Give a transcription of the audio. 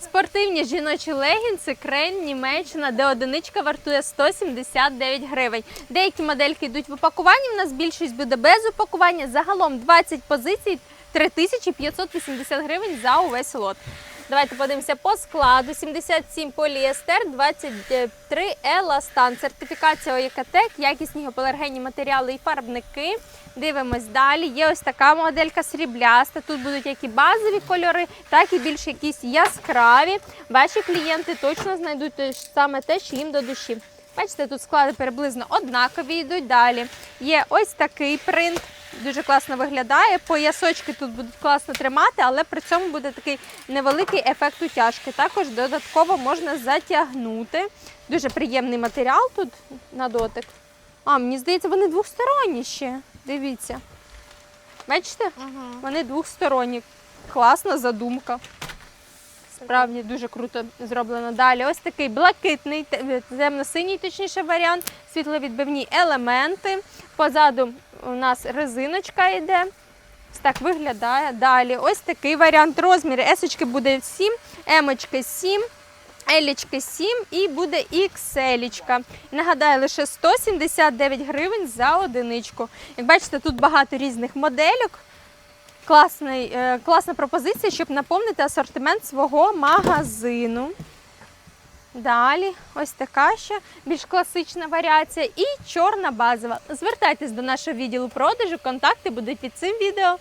Спортивні жіночі легінси Крейн Німеччина, де одиничка вартує 179 гривень. Деякі модельки йдуть в упакуванні. У нас більшість буде без упакування. Загалом 20 позицій 3580 гривень за увесь лот. Давайте подивимося по складу. 77 поліестер, 23 еластан. Сертифікація ОЄКТЕК, якісні гіпоалергенні матеріали і фарбники. Дивимось далі. Є ось така моделька срібляста. Тут будуть як і базові кольори, так і більш якісь яскраві. Ваші клієнти точно знайдуть саме те, що їм до душі. Бачите, тут склади приблизно однакові йдуть далі. Є ось такий принт. Дуже класно виглядає. Поясочки тут будуть класно тримати, але при цьому буде такий невеликий ефект утяжки. Також додатково можна затягнути. Дуже приємний матеріал тут на дотик. А, мені здається, вони двосторонні ще. Дивіться. Бачите? Вони двосторонні. Класна задумка. Справді дуже круто зроблено. Далі ось такий блакитний, темно-синій, точніше, варіант, світловідбивні елементи. Позаду у нас резиночка йде. Ось так виглядає. Далі ось такий варіант. Розміри есочки буде 7, емочки 7. Елічки 7 і буде XL. Нагадаю, лише 179 гривень за одиничку. Як бачите, тут багато різних модельок. Класний, е, класна пропозиція, щоб наповнити асортимент свого магазину. Далі, ось така ще більш класична варіація і чорна базова. Звертайтесь до нашого відділу продажу, контакти будуть під цим відео.